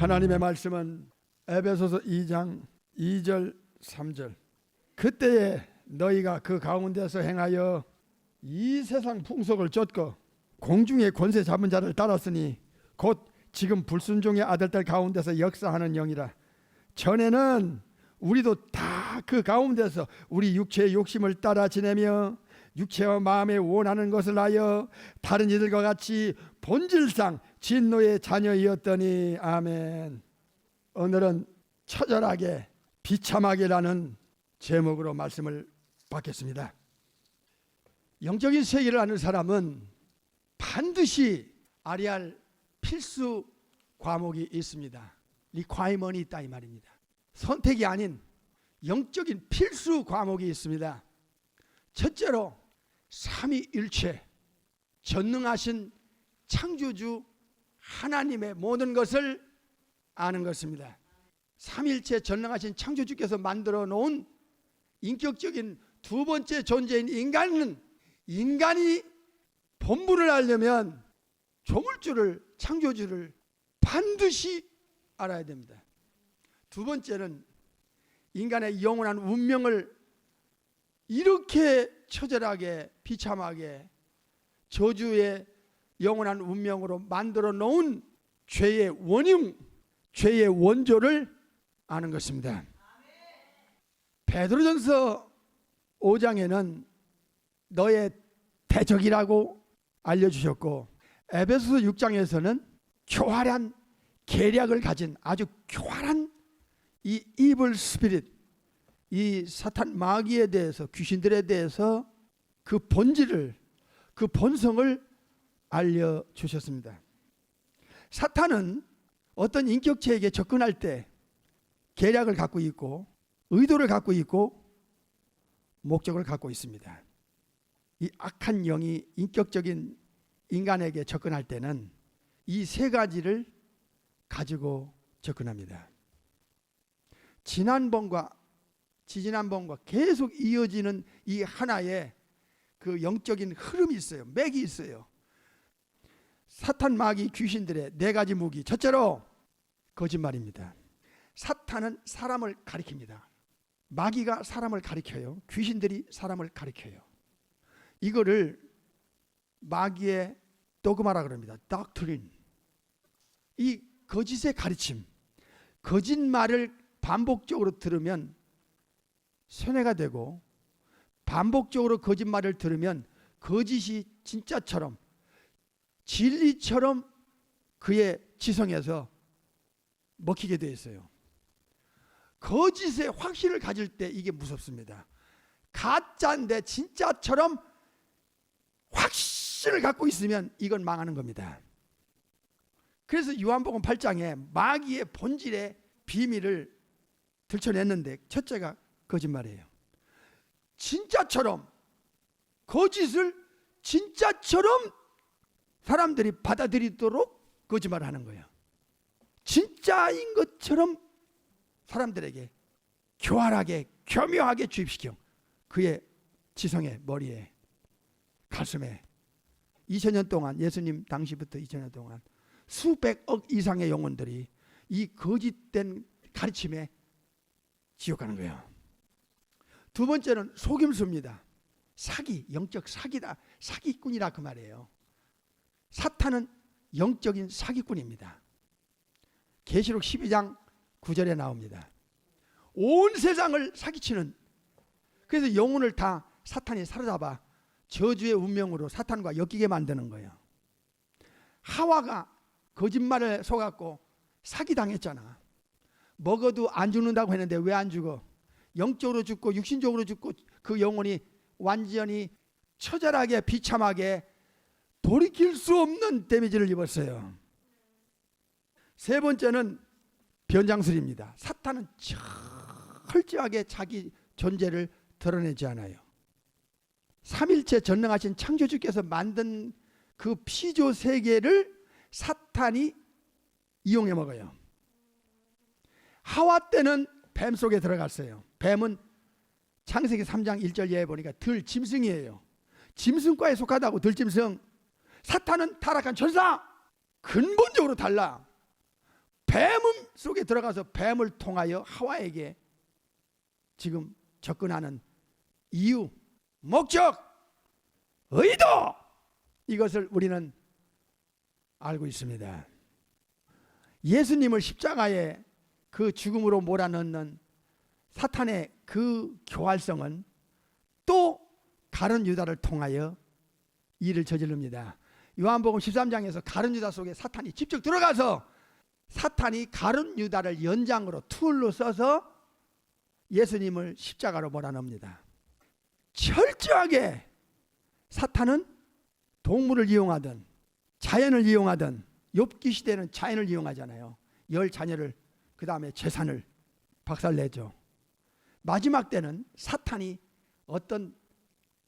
하나님의 말씀은 에베소서 2장 2절 3절. 그때에 너희가 그 가운데서 행하여 이 세상 풍속을 쫓고 공중의 권세 잡은 자를 따랐으니 곧 지금 불순종의 아들들 가운데서 역사하는 영이라. 전에는 우리도 다 그 가운데서 우리 육체의 욕심을 따라 지내며 육체와 마음에 원하는 것을 하여 다른 이들과 같이 본질상 진노의 자녀이었더니 아멘. 오늘은 처절하게 비참하게라는 제목으로 말씀을 받겠습니다. 영적인 세계를 아는 사람은 반드시 할 필수 과목이 있습니다. 리콰이먼이 있다 이 말입니다. 선택이 아닌 영적인 필수 과목이 있습니다. 첫째로 삼위일체 전능하신 창조주 하나님의 모든 것을 아는 것입니다. 삼일체 전능하신 창조주께서 만들어 놓은 인격적인 두 번째 존재인 인간은 인간이 본분을 알려면 조물주를 창조주를 반드시 알아야 됩니다. 두 번째는 인간의 영원한 운명을 이렇게 처절하게 비참하게 저주의 영원한 운명으로 만들어 놓은 죄의 원흉, 죄의 원조를 아는 것입니다. 베드로전서 5장에는 너의 대적이라고 알려주셨고 에베소서 6장에서는 교활한 계략을 가진 아주 교활한 이 이블 스피릿 이 사탄 마귀에 대해서 귀신들에 대해서 그 본질을 그 본성을 알려 주셨습니다. 사탄은 어떤 인격체에게 접근할 때 계략을 갖고 있고 의도를 갖고 있고 목적을 갖고 있습니다. 이 악한 영이 인격적인 인간에게 접근할 때는 이 세 가지를 가지고 접근합니다. 지난번과 지지난번과 계속 이어지는 이 하나의 그 영적인 흐름이 있어요. 맥이 있어요. 사탄 마귀 귀신들의 네 가지 무기. 첫째로 거짓말입니다. 사탄은 사람을 가리킵니다. 마귀가 사람을 가리켜요. 귀신들이 사람을 가리켜요. 이거를 마귀의 도그마라 그럽니다. doctrine. 이 거짓의 가르침. 거짓말을 반복적으로 들으면 손해가 되고 반복적으로 거짓말을 들으면 거짓이 진짜처럼 진리처럼 그의 지성에서 먹히게 돼 있어요. 거짓의 확신을 가질 때 이게 무섭습니다. 가짜인데 진짜처럼 확신을 갖고 있으면 이건 망하는 겁니다. 그래서 요한복음 8장에 마귀의 본질의 비밀을 들춰냈는데 첫째가 거짓말이에요. 진짜처럼 거짓을 진짜처럼 사람들이 받아들이도록 거짓말을 하는 거예요. 진짜인 것처럼 사람들에게 교활하게 교묘하게 주입시켜 그의 지성에 머리에 가슴에 2000년 동안 예수님 당시부터 2000년 동안 수백억 이상의 영혼들이 이 거짓된 가르침에 지옥 가는 거예요. 두 번째는 속임수입니다. 사기, 영적 사기다. 사기꾼이라 그 말이에요. 사탄은 영적인 사기꾼입니다. 계시록 12장 9절에 나옵니다. 온 세상을 사기치는 그래서 영혼을 다 사탄이 사로잡아 저주의 운명으로 사탄과 엮이게 만드는 거예요. 하와가 거짓말을 속았고 사기당했잖아. 먹어도 안 죽는다고 했는데 왜 안 죽어? 영적으로 죽고 육신적으로 죽고 그 영혼이 완전히 처절하게 비참하게 돌이킬 수 없는 데미지를 입었어요. 세 번째는 변장술입니다. 사탄은 철저하게 자기 존재를 드러내지 않아요. 삼일체 전능하신 창조주께서 만든 그 피조 세계를 사탄이 이용해 먹어요. 하와 때는 뱀 속에 들어갔어요. 뱀은 창세기 3장 1절 예에 보니까 들 짐승이에요. 짐승과에 속하다고 들짐승. 사탄은 타락한 천사. 근본적으로 달라. 뱀 속에 들어가서 뱀을 통하여 하와에게 지금 접근하는 이유, 목적, 의도 이것을 우리는 알고 있습니다. 예수님을 십자가에 그 죽음으로 몰아넣는 사탄의 그 교활성은 또 가른 유다를 통하여 일을 저지릅니다. 요한복음 13장에서 가른 유다 속에 사탄이 직접 들어가서 사탄이 가른 유다를 연장으로 툴로 써서 예수님을 십자가로 몰아넣습니다. 철저하게 사탄은 동물을 이용하든 자연을 이용하든 욥기 시대는 자연을 이용하잖아요. 열 자녀를 그 다음에 재산을 박살내죠. 마지막 때는 사탄이 어떤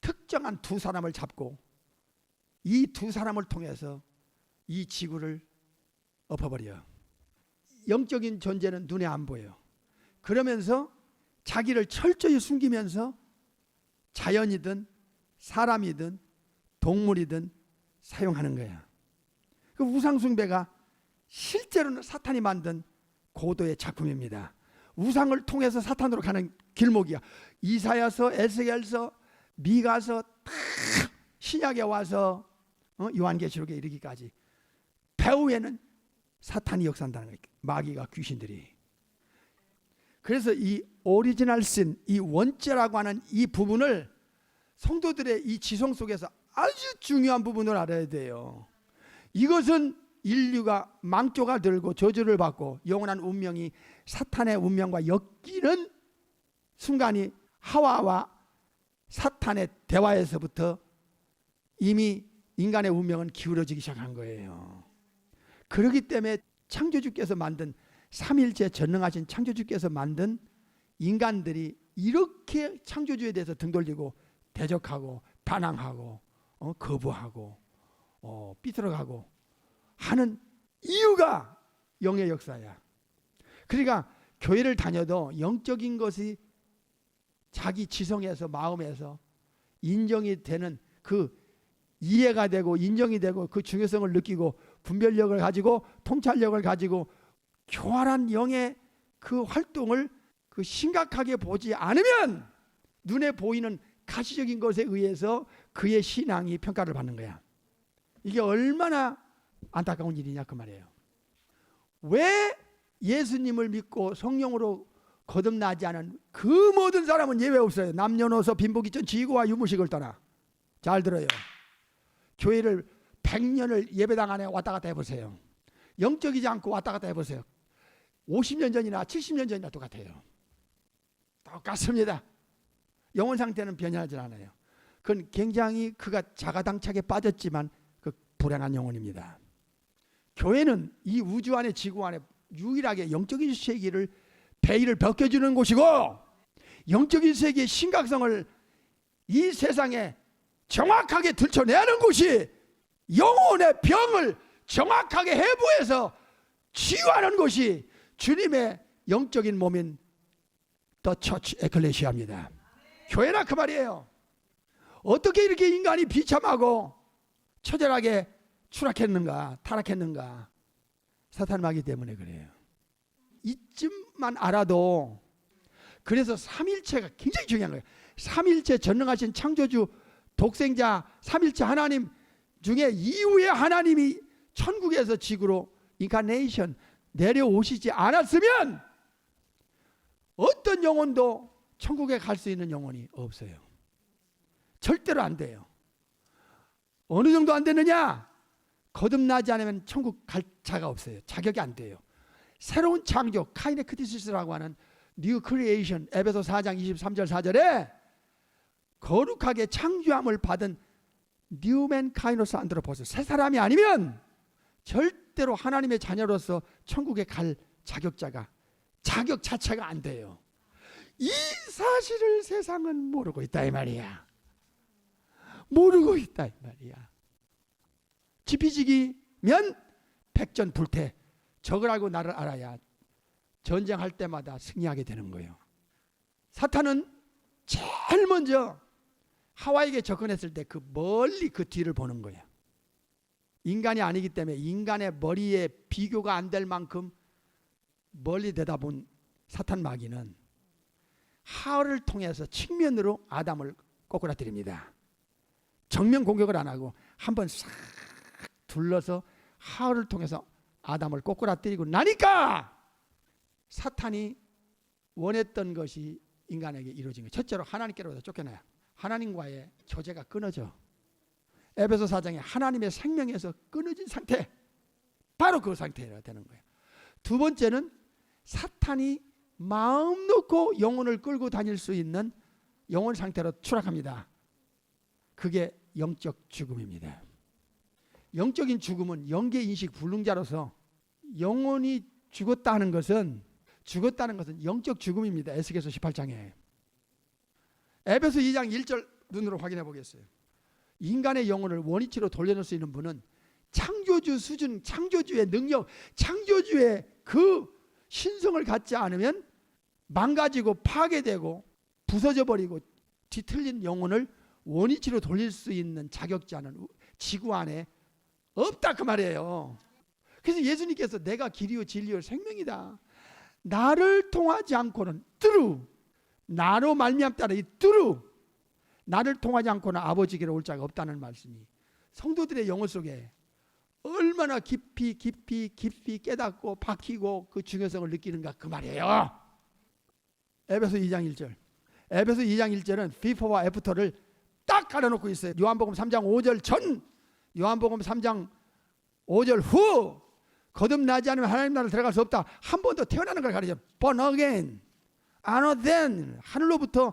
특정한 두 사람을 잡고 이 두 사람을 통해서 이 지구를 엎어버려. 영적인 존재는 눈에 안 보여. 그러면서 자기를 철저히 숨기면서 자연이든 사람이든 동물이든 사용하는 거야. 그 우상숭배가 실제로는 사탄이 만든 고도의 작품입니다. 우상을 통해서 사탄으로 가는 길목이야. 이사야서, 에스겔서, 미가서 다 신약에 와서 어? 요한계시록에 이르기까지 배후에는 사탄이 역사한다는 거예요. 마귀가 귀신들이. 그래서 이 오리지널 신, 이 원죄라고 하는 이 부분을 성도들의 이 지성 속에서 아주 중요한 부분을 알아야 돼요. 이것은 인류가 망조가 들고 저주를 받고 영원한 운명이 사탄의 운명과 엮이는 순간이 하와와 사탄의 대화에서부터 이미 인간의 운명은 기울어지기 시작한 거예요. 그렇기 때문에 창조주께서 만든 삼일째 전능하신 창조주께서 만든 인간들이 이렇게 창조주에 대해서 등 돌리고 대적하고 반항하고 어, 거부하고 어, 삐뚤어가고 하는 이유가 영의 역사야. 그러니까 교회를 다녀도 영적인 것이 자기 지성에서 마음에서 인정이 되는 그 이해가 되고 인정이 되고 그 중요성을 느끼고 분별력을 가지고 통찰력을 가지고 교활한 영의 그 활동을 그 심각하게 보지 않으면 눈에 보이는 가시적인 것에 의해서 그의 신앙이 평가를 받는 거야. 이게 얼마나 안타까운 일이냐 그 말이에요. 왜 예수님을 믿고 성령으로 거듭나지 않은 그 모든 사람은 예외 없어요. 남녀노소 빈부귀천 지구와 유무식을 떠나. 잘 들어요. 교회를 100년을 예배당 안에 왔다 갔다 해보세요. 영적이지 않고 왔다 갔다 해보세요. 50년 전이나 70년 전이나 똑같아요. 똑같습니다. 영혼 상태는 변하지 않아요. 그건 굉장히 그가 자가당착에 빠졌지만 그 불행한 영혼입니다. 교회는 이 우주 안에 지구 안에 유일하게 영적인 세계를 베일을 벗겨주는 곳이고 영적인 세계의 심각성을 이 세상에 정확하게 들춰내야 하는 곳이 영혼의 병을 정확하게 해부해서 치유하는 곳이 주님의 영적인 몸인 더 처치 에클레시아입니다. 교회라 그 말이에요. 어떻게 이렇게 인간이 비참하고 처절하게 추락했는가, 타락했는가? 사탄 마귀 때문에 그래요. 이쯤만 알아도 그래서 삼일체가 굉장히 중요한 거예요. 삼일체 전능하신 창조주 독생자 삼일체 하나님 중에 이후에 하나님이 천국에서 지구로 인카네이션 내려오시지 않았으면 어떤 영혼도 천국에 갈 수 있는 영혼이 없어요. 절대로 안 돼요. 어느 정도 안 되느냐? 거듭나지 않으면 천국 갈 자가 없어요. 자격이 안 돼요. 새로운 창조, 카이네크티시스라고 하는 뉴 크리에이션, 에베소 4장 23절 4절에 거룩하게 창조함을 받은 뉴맨 카이노스 안드로포스 새 사람이 아니면 절대로 하나님의 자녀로서 천국에 갈 자격자가 자격 자체가 안 돼요. 이 사실을 세상은 모르고 있다 이 말이야. 모르고 있다 이 말이야. 지피지기면 백전불태 적을 알고 나를 알아야 전쟁할 때마다 승리하게 되는 거예요. 사탄은 제일 먼저 하와에게 접근했을 때 그 멀리 그 뒤를 보는 거예요. 인간이 아니기 때문에 인간의 머리에 비교가 안 될 만큼 멀리 내다본 사탄 마귀는 하울을 통해서 측면으로 아담을 꼬꾸라뜨립니다. 정면 공격을 안 하고 한번 싹 둘러서 하울을 통해서 아담을 꼬꾸라뜨리고 나니까 사탄이 원했던 것이 인간에게 이루어진 거예요. 첫째로 하나님께로부터 쫓겨나요. 하나님과의 교제가 끊어져. 에베소 사장에 하나님의 생명에서 끊어진 상태. 바로 그 상태가 되는 거예요. 두 번째는 사탄이 마음 놓고 영혼을 끌고 다닐 수 있는 영혼 상태로 추락합니다. 그게 영적 죽음입니다. 영적인 죽음은 영계 인식 불능자로서 영혼이 죽었다 하는 것은 죽었다는 것은 영적 죽음입니다. 에스겔서 18장에. 에베소 2장 1절 눈으로 확인해 보겠어요. 인간의 영혼을 원위치로 돌려놓을 수 있는 분은 창조주 수준, 창조주의 능력, 창조주의 그 신성을 갖지 않으면 망가지고 파괴되고 부서져 버리고 뒤틀린 영혼을 원위치로 돌릴 수 있는 자격자는 지구 안에 없다 그 말이에요. 그래서 예수님께서 내가 길이요 진리요 생명이다. 나를 통하지 않고는 뚜루 나로 말미암다는 이 뚜루 나를 통하지 않고는 아버지께로 올 자가 없다는 말씀이 성도들의 영혼 속에 얼마나 깊이 깊이 깊이 깨닫고 박히고 그 중요성을 느끼는가 그 말이에요. 에베소 2장 1절. 에베소 2장 1절은 비포와 애프터를 딱 가려놓고 있어요. 요한복음 3장 5절 전, 요한복음 3장 5절 후 거듭나지 않으면 하나님 나라를 들어갈 수 없다. 한 번 더 태어나는 걸 가르쳐. born again, another then 하늘로부터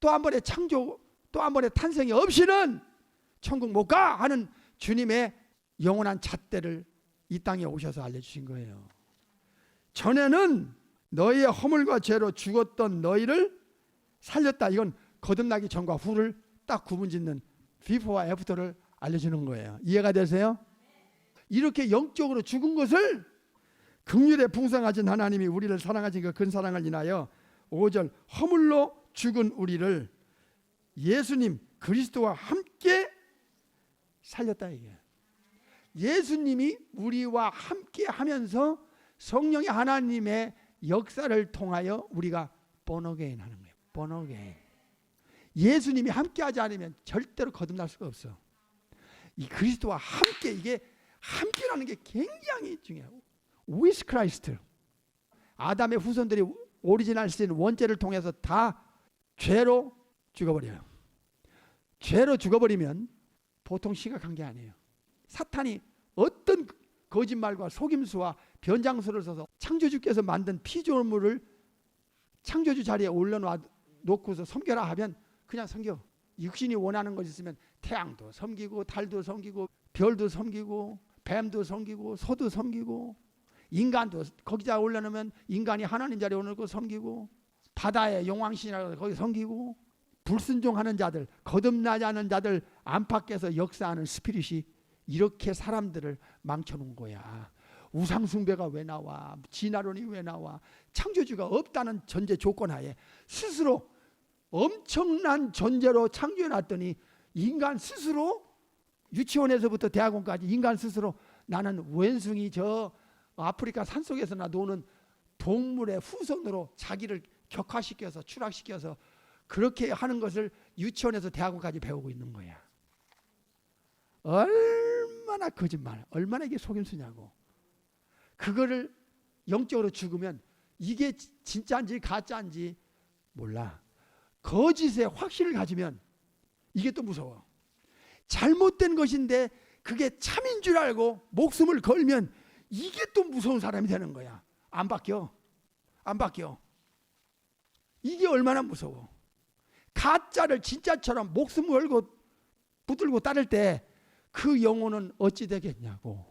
또 한 번의 창조, 또 한 번의 탄생이 없이는 천국 못 가 하는 주님의 영원한 잣대를 이 땅에 오셔서 알려주신 거예요. 전에는 너희의 허물과 죄로 죽었던 너희를 살렸다. 이건 거듭나기 전과 후를 딱 구분짓는 비포와 애프터를 알려주는 거예요. 이해가 되세요? 이렇게 영적으로 죽은 것을 극률에 풍성하신 하나님이 우리를 사랑하신 그 큰 사랑을 인하여 5절 허물로 죽은 우리를 예수님 그리스도와 함께 살렸다 이게. 예수님이 우리와 함께 하면서 성령의 하나님의 역사를 통하여 우리가 번어게인 하는 거예요. 번어게인. 예수님이 함께 하지 않으면 절대로 거듭날 수가 없어. 이 그리스도와 함께 이게 함께라는 게 굉장히 중요해요. with Christ. 아담의 후손들이 오리지널 신 원죄를 통해서 다 죄로 죽어버려요. 죄로 죽어버리면 보통 심각한 게 아니에요. 사탄이 어떤 거짓말과 속임수와 변장수를 써서 창조주께서 만든 피조물을 창조주 자리에 올려놔 놓고서 섬겨라 하면 그냥 섬겨. 육신이 원하는 것이 있으면 태양도 섬기고 달도 섬기고 별도 섬기고 뱀도 섬기고 소도 섬기고 인간도 거기다 올려놓으면 인간이 하나님 자리에 올려놓고 섬기고 바다의 용왕신이라고 거기 섬기고 불순종하는 자들 거듭나지 않은 자들 안팎에서 역사하는 스피릿이 이렇게 사람들을 망쳐놓은 거야. 우상숭배가 왜 나와? 진화론이 왜 나와? 창조주가 없다는 전제 조건 하에 스스로 엄청난 존재로 창조해 놨더니 인간 스스로 유치원에서부터 대학원까지 인간 스스로 나는 왼숭이 저 아프리카 산속에서나 노는 동물의 후손으로 자기를 격화시켜서 추락시켜서 그렇게 하는 것을 유치원에서 대학원까지 배우고 있는 거야. 얼마나 거짓말, 얼마나 이게 속임수냐고. 그거를 영적으로 죽으면 이게 진짜인지 가짜인지 몰라. 거짓의 확신을 가지면 이게 또 무서워. 잘못된 것인데 그게 참인 줄 알고 목숨을 걸면 이게 또 무서운 사람이 되는 거야. 안 바뀌어. 안 바뀌어. 이게 얼마나 무서워. 가짜를 진짜처럼 목숨 걸고 붙들고 따를 때 그 영혼은 어찌 되겠냐고.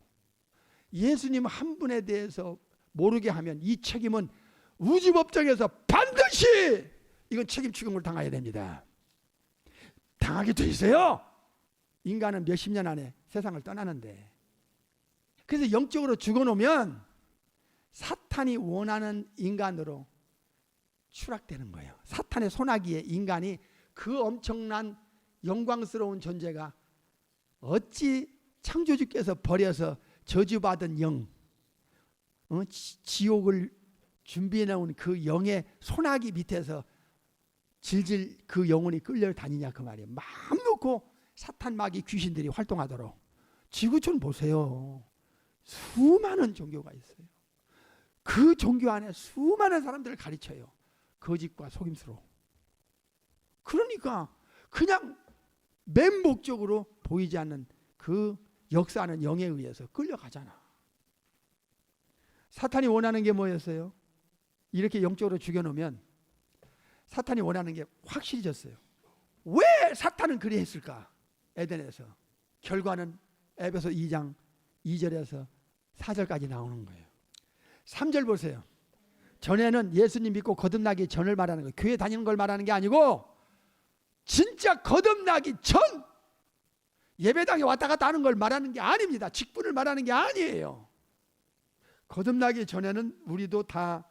예수님 한 분에 대해서 모르게 하면 이 책임은 우주법정에서 반드시 이건 책임 추궁을 당해야 됩니다. 당하게 돼 있어요. 인간은 몇십 년 안에 세상을 떠나는데. 그래서 영적으로 죽어놓으면 사탄이 원하는 인간으로 추락되는 거예요. 사탄의 소나기에 인간이 그 엄청난 영광스러운 존재가 어찌 창조주께서 버려서 저주받은 영, 어? 지- 지옥을 준비해 놓은 그 영의 소나기 밑에서 질질 그 영혼이 끌려다니냐 그 말이에요. 마음 놓고 사탄 마귀 귀신들이 활동하도록 지구촌 보세요. 수많은 종교가 있어요. 그 종교 안에 수많은 사람들을 가르쳐요. 거짓과 속임수로. 그러니까 그냥 맹목적으로 보이지 않는 그 역사하는 영에 의해서 끌려가잖아. 사탄이 원하는 게 뭐였어요? 이렇게 영적으로 죽여놓으면 사탄이 원하는 게 확실해졌어요. 왜 사탄은 그리 했을까? 에덴에서. 결과는 에베소 2장 2절에서 4절까지 나오는 거예요. 3절 보세요. 전에는 예수님 믿고 거듭나기 전을 말하는 거예요. 교회 다니는 걸 말하는 게 아니고 진짜 거듭나기 전 예배당에 왔다 갔다 하는 걸 말하는 게 아닙니다. 직분을 말하는 게 아니에요. 거듭나기 전에는 우리도 다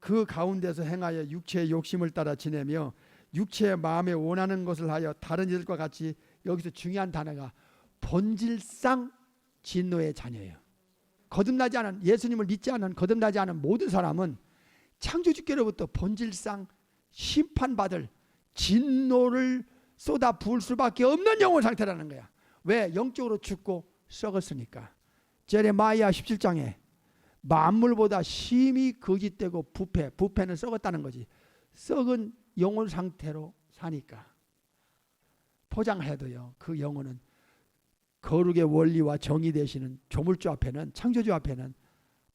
그 가운데서 행하여 육체의 욕심을 따라 지내며 육체의 마음에 원하는 것을 하여 다른 이들과 같이 여기서 중요한 단어가 본질상 진노의 자녀예요. 거듭나지 않은 예수님을 믿지 않은 거듭나지 않은 모든 사람은 창조주께로부터 본질상 심판받을 진노를 쏟아 부을 수밖에 없는 영혼 상태라는 거야. 왜? 영적으로 죽고 썩었으니까. 제레마이아 17장에 만물보다 심히 거짓되고 부패, 부패는 썩었다는 거지. 썩은 영혼 상태로 사니까. 포장해도요. 그 영혼은 거룩의 원리와 정의 되시는 조물주 앞에는 창조주 앞에는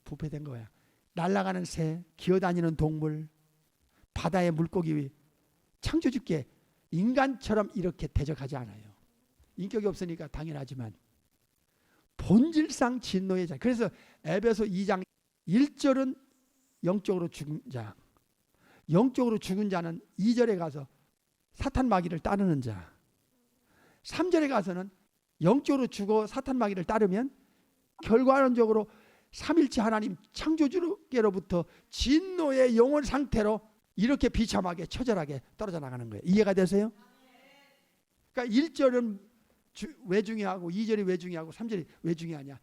부패된 거야. 날아가는 새, 기어다니는 동물, 바다의 물고기 창조주께 인간처럼 이렇게 대적하지 않아요. 인격이 없으니까 당연하지만 본질상 진노의 자. 그래서 에베소 2장 1절은 영적으로 죽은 자. 영적으로 죽은 자는 2절에 가서 사탄 마귀를 따르는 자. 3절에 가서는 영적으로 죽어 사탄 마귀를 따르면 결과론적으로 삼일체 하나님 창조주께로부터 진노의 영혼 상태로 이렇게 비참하게 처절하게 떨어져 나가는 거예요. 이해가 되세요? 그러니까 1절은 주, 왜 중요하고 2절이 왜 중요하고 3절이 왜 중요하냐?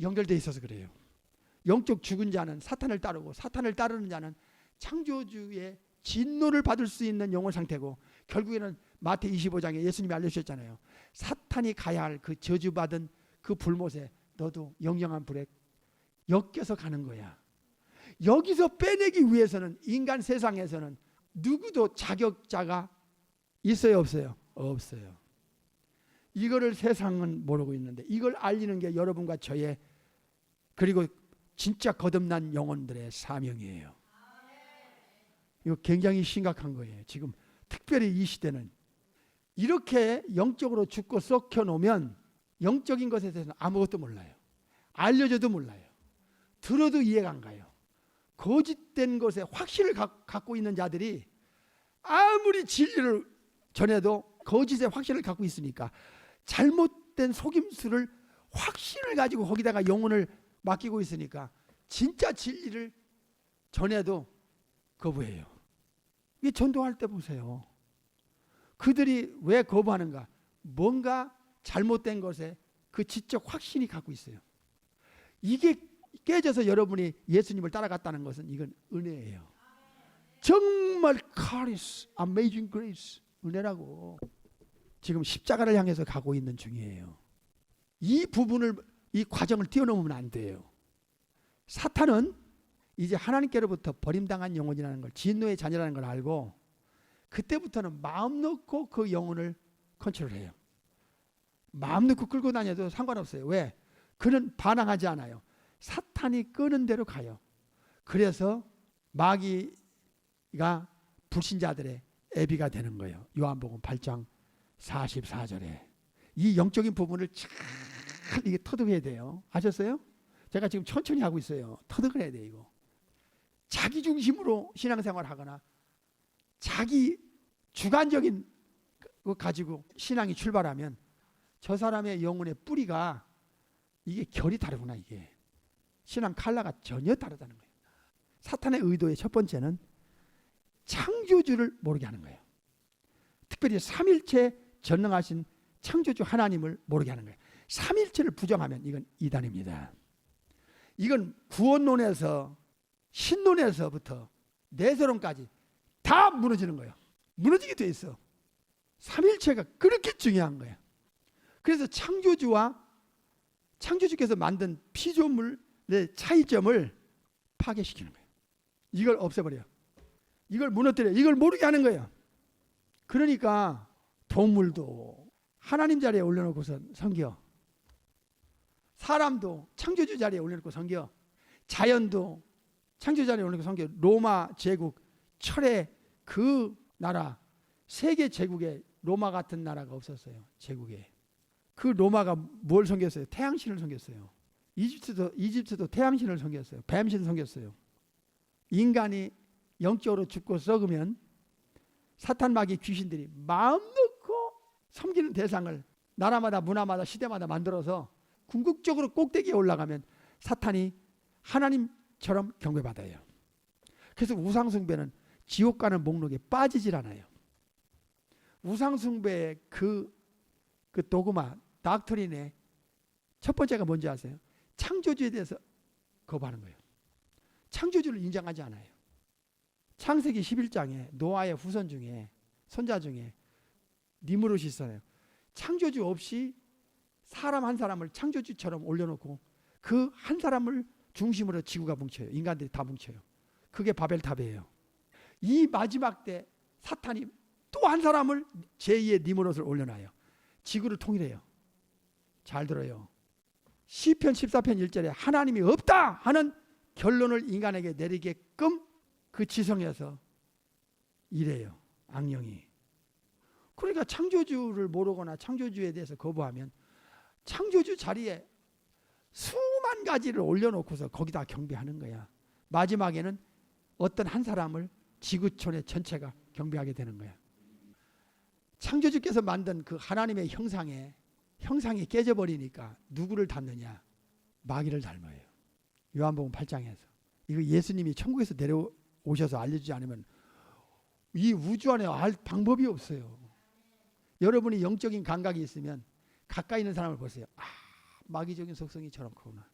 연결돼 있어서 그래요. 영적 죽은 자는 사탄을 따르고 사탄을 따르는 자는 창조주의 진노를 받을 수 있는 영혼 상태고 결국에는 마태 25장에 예수님이 알려주셨잖아요. 사탄이 가야 할 그 저주받은 그 불못에 너도 영영한 불에 엮여서 가는 거야. 여기서 빼내기 위해서는 인간 세상에서는 누구도 자격자가 있어요 없어요? 없어요. 이거를 세상은 모르고 있는데 이걸 알리는 게 여러분과 저의 그리고 진짜 거듭난 영혼들의 사명이에요. 이거 굉장히 심각한 거예요. 지금 특별히 이 시대는 이렇게 영적으로 죽고 썩혀 놓으면 영적인 것에 대해서는 아무것도 몰라요. 알려줘도 몰라요. 들어도 이해가 안 가요. 거짓된 것에 확신을 가- 갖고 있는 자들이 아무리 진리를 전해도 거짓의 확신을 갖고 있으니까 잘못된 속임수를 확신을 가지고 거기다가 영혼을 맡기고 있으니까 진짜 진리를 전해도 거부해요. 이 전도할 때 보세요. 그들이 왜 거부하는가? 뭔가 잘못된 것에 그 지적 확신이 갖고 있어요. 이게 깨져서 여러분이 예수님을 따라갔다는 것은 이건 은혜예요. 정말 카리스, 아메이징 그레이스 은혜라고 지금 십자가를 향해서 가고 있는 중이에요. 이 부분을 이 과정을 뛰어넘으면 안 돼요. 사탄은 이제 하나님께로부터 버림당한 영혼이라는 걸 진노의 자녀라는 걸 알고 그때부터는 마음 놓고 그 영혼을 컨트롤해요. 마음 놓고 끌고 다녀도 상관없어요. 왜? 그는 반항하지 않아요. 사탄이 끄는 대로 가요. 그래서 마귀가 불신자들의 애비가 되는 거예요. 요한복음 8장 44절에 이 영적인 부분을 잘 이게 터득해야 돼요. 아셨어요? 제가 지금 천천히 하고 있어요. 터득을 해야 돼 이거. 자기 중심으로 신앙생활 하거나 자기 주관적인 거 가지고 신앙이 출발하면 저 사람의 영혼의 뿌리가 이게 결이 다르구나 이게 신앙 칼라가 전혀 다르다는 거예요. 사탄의 의도의 첫 번째는 창조주를 모르게 하는 거예요. 특별히 삼일체 전능하신 창조주 하나님을 모르게 하는 거예요. 삼일체를 부정하면 이건 이단입니다. 이건 구원론에서 신론에서부터 내세론까지 다 무너지는 거예요. 무너지게 돼 있어. 삼일체가 그렇게 중요한 거야. 그래서 창조주와 창조주께서 만든 피조물의 차이점을 파괴시키는 거예요. 이걸 없애버려. 이걸 무너뜨려. 이걸 모르게 하는 거예요. 그러니까 동물도 하나님 자리에 올려놓고서 섬겨. 사람도 창조주 자리에 올려놓고 섬겨. 자연도 창조주 자리에 올려놓고 섬겨. 로마 제국 철의 그 나라 세계 제국에 로마 같은 나라가 없었어요. 제국에. 그 로마가 뭘 섬겼어요? 태양신을 섬겼어요. 이집트도 이집트도 태양신을 섬겼어요. 뱀신 섬겼어요. 인간이 영적으로 죽고 썩으면 사탄 마귀 귀신들이 마음 놓고 섬기는 대상을 나라마다 문화마다 시대마다 만들어서 궁극적으로 꼭대기에 올라가면 사탄이 하나님처럼 경배받아요. 그래서 우상숭배는 지옥 가는 목록에 빠지질 않아요. 우상숭배의 그, 그 도그마, 닥터린의 첫 번째가 뭔지 아세요? 창조주에 대해서 거부하는 거예요. 창조주를 인정하지 않아요. 창세기 11장에 노아의 후손 중에 손자 중에 니무롯이 있어요. 창조주 없이 사람 한 사람을 창조주처럼 올려놓고 그 한 사람을 중심으로 지구가 뭉쳐요. 인간들이 다 뭉쳐요. 그게 바벨탑이에요. 이 마지막 때 사탄이 또 한 사람을 제2의 니무롯을 올려놔요. 지구를 통일해요. 잘 들어요. 시편 14편 1절에 하나님이 없다 하는 결론을 인간에게 내리게끔 그 지성에서 이래요. 악령이. 그러니까 창조주를 모르거나 창조주에 대해서 거부하면 창조주 자리에 수만 가지를 올려놓고서 거기다 경배하는 거야. 마지막에는 어떤 한 사람을 지구촌의 전체가 경배하게 되는 거야. 창조주께서 만든 그 하나님의 형상에 형상이 깨져버리니까 누구를 닮느냐? 마귀를 닮아요. 요한복음 8장에서. 이거 예수님이 천국에서 내려오셔서 알려주지 않으면 이 우주 안에 알 방법이 없어요. 여러분이 영적인 감각이 있으면 가까이 있는 사람을 보세요. 아, 마귀적인 속성이 저런 거구나.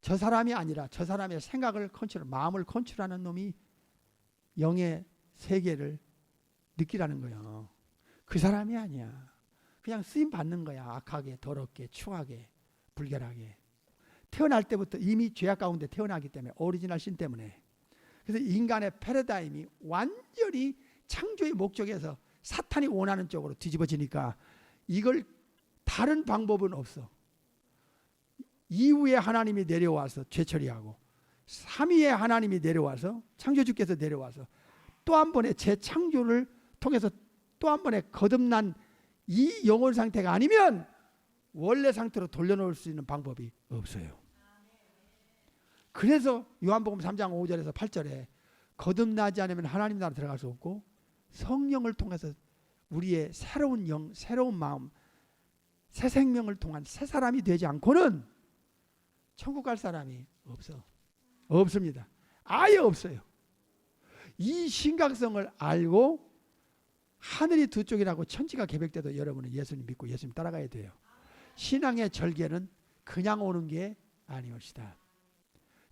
저 사람이 아니라 저 사람의 생각을 컨트롤, 마음을 컨트롤하는 놈이 영의 세계를 느끼라는 거예요. 그 사람이 아니야. 그냥 쓰임 받는 거야. 악하게, 더럽게, 추하게, 불결하게. 태어날 때부터 이미 죄악 가운데 태어나기 때문에 오리지널 신 때문에. 그래서 인간의 패러다임이 완전히 창조의 목적에서 사탄이 원하는 쪽으로 뒤집어지니까 이걸 다른 방법은 없어. 이후에 하나님이 내려와서 죄 처리하고 3위에 하나님이 내려와서 창조주께서 내려와서 또 한 번의 재창조를 통해서 또 한 번의 거듭난 이 영혼 상태가 아니면 원래 상태로 돌려놓을 수 있는 방법이 없어요. 그래서 요한복음 3장 5절에서 8절에 거듭나지 않으면 하나님 나라 들어갈 수 없고 성령을 통해서 우리의 새로운 영, 새로운 마음, 새 생명을 통한 새 사람이 되지 않고는 천국 갈 사람이 없어. 없습니다. 아예 없어요. 이 심각성을 알고 하늘이 두 쪽이라고 천지가 계획돼도 여러분은 예수님 믿고 예수님 따라가야 돼요. 신앙의 절개는 그냥 오는 게 아니옵시다.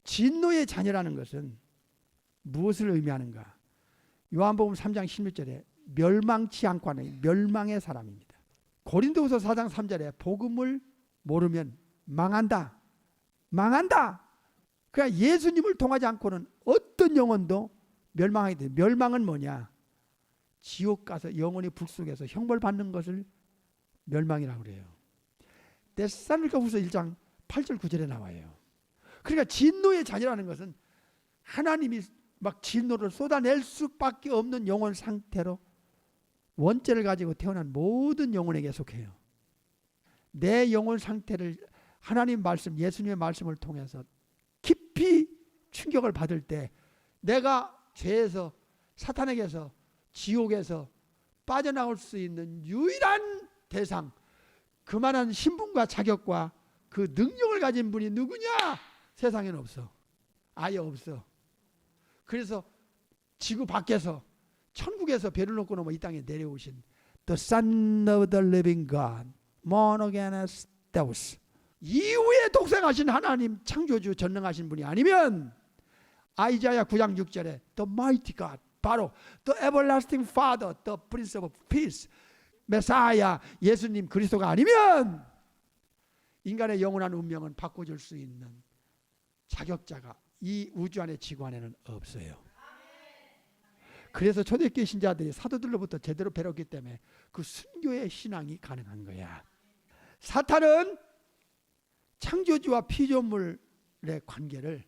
진노의 자녀라는 것은 무엇을 의미하는가? 요한복음 3장 16절에 멸망치 않고 하는 멸망의 사람입니다. 고린도후서 4장 3절에 복음을 모르면 망한다. 망한다. 그러니까 예수님을 통하지 않고는 어떤 영혼도 멸망하게 돼. 멸망은 뭐냐? 지옥 가서 영원히 불 속에서 형벌 받는 것을 멸망이라고 그래요. 데살로니가 후서 1장 8절 9절에 나와요. 그러니까 진노의 자녀라는 것은 하나님이 막 진노를 쏟아낼 수밖에 없는 영혼 상태로 원죄를 가지고 태어난 모든 영혼에게 속해요. 내 영혼 상태를 하나님 말씀, 예수님의 말씀을 통해서 깊이 충격을 받을 때 내가 죄에서 사탄에게서 지옥에서 빠져나올 수 있는 유일한 대상, 그만한 신분과 자격과 그 능력을 가진 분이 누구냐? 세상에는 없어. 아예 없어. 그래서 지구 밖에서 천국에서 배를 놓고 넘어 이 땅에 내려오신 The Son of the Living God, born again as Deus, 이후에 독생하신 하나님 창조주 전능하신 분이 아니면 아이자야 9장 6절에 The mighty God 바로 The everlasting Father The Prince of Peace 메사야 예수님 그리스도가 아니면 인간의 영원한 운명은 바꿔줄 수 있는 자격자가 이 우주 안의 지구 안에는 없어요. 그래서 초대교회 신자들이 사도들로부터 제대로 배웠기 때문에 그 순교의 신앙이 가능한 거야. 사탄은 창조주와 피조물의 관계를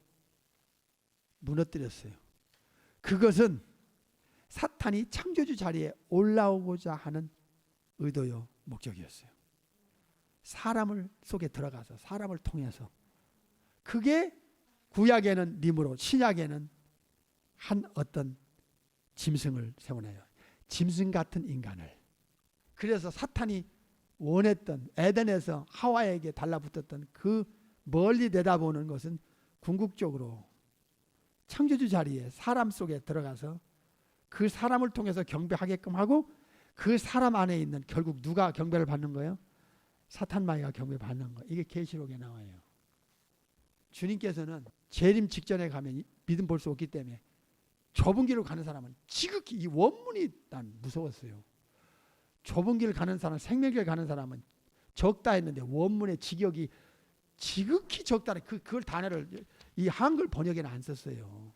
무너뜨렸어요. 그것은 사탄이 창조주 자리에 올라오고자 하는 의도요 목적이었어요. 사람을 속에 들어가서 사람을 통해서 그게 구약에는 님으로 신약에는 한 어떤 짐승을 세워내요. 짐승 같은 인간을. 그래서 사탄이 원했던 에덴에서 하와에게 달라붙었던 그 멀리 내다보는 것은 궁극적으로 창조주 자리에 사람 속에 들어가서 그 사람을 통해서 경배하게끔 하고 그 사람 안에 있는 결국 누가 경배를 받는 거예요? 사탄마귀가 경배 받는 거. 이게 계시록에 나와요. 주님께서는 재림 직전에 가면 믿음 볼 수 없기 때문에 좁은 길을 가는 사람은 지극히 이 원문이 난 무서웠어요. 좁은 길 가는 사람, 생명길 가는 사람은 적다 했는데 원문의 직역이 지극히 적다는 그 그걸 단어를 이 한글 번역에는 안 썼어요.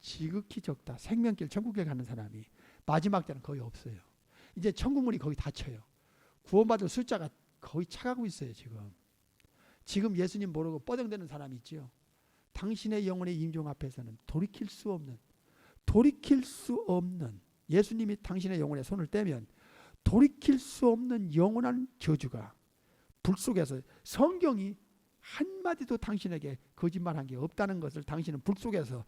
지극히 적다. 생명길 천국에 가는 사람이 마지막 때는 거의 없어요. 이제 천국문이 거의 닫혀요. 구원받을 숫자가 거의 차가고 있어요, 지금. 지금 예수님 모르고 뻐정대는 사람이 있지요. 당신의 영혼의 임종 앞에서는 돌이킬 수 없는 돌이킬 수 없는 예수님이 당신의 영혼에 손을 떼면 돌이킬 수 없는 영원한 저주가 불 속에서 성경이 한마디도 당신에게 거짓말한 게 없다는 것을 당신은 불 속에서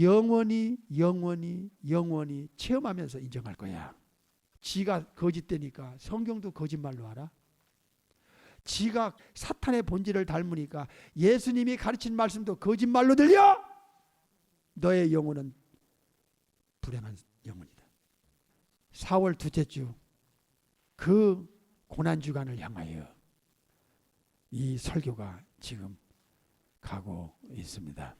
영원히 영원히 영원히 체험하면서 인정할 거야. 지가 거짓되니까 성경도 거짓말로 알아. 지가 사탄의 본질을 닮으니까 예수님이 가르친 말씀도 거짓말로 들려. 너의 영혼은 불행한 영혼이다. 4월 둘째 주 그 고난 주간을 향하여 이 설교가 지금 가고 있습니다.